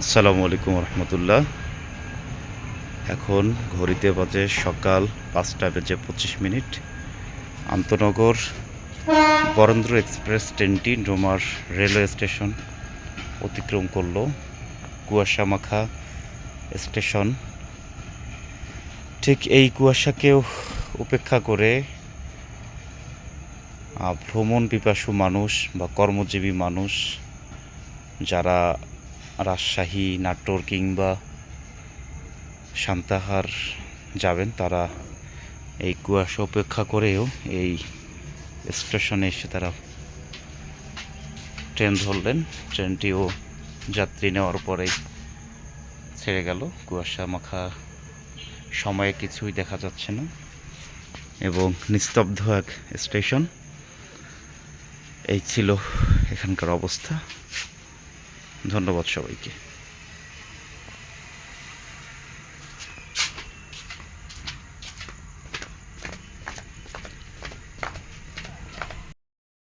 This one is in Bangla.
আসসালামু আলাইকুম রহমতুল্লাহ। এখন ঘড়িতে বাজে সকাল পাঁচটা বেজে পঁচিশ মিনিট। আন্তনগর বরেন্দ্র এক্সপ্রেস ট্রেনটি ডোমার রেলওয়ে স্টেশন অতিক্রম করল কুয়াশা মাখা স্টেশন। ঠিক এই কুয়াশাকেও উপেক্ষা করে ভ্রমণ পিপাসু মানুষ বা কর্মজীবী মানুষ যারা রাজশাহী, নাটোর কিংবা সান্তাহার যাবেন, তারা এই কুয়াশা উপেক্ষা করেও এই স্টেশনে এসে তারা ট্রেন ধরলেন। ট্রেনটিও যাত্রী নেওয়ার পরেই ছেড়ে গেল। কুয়াশা মাখা সময়ে কিছুই দেখা যাচ্ছে না এবং নিস্তব্ধ এক স্টেশন। এই ছিল এখানকার অবস্থা। ধন্যবাদ সবাইকে।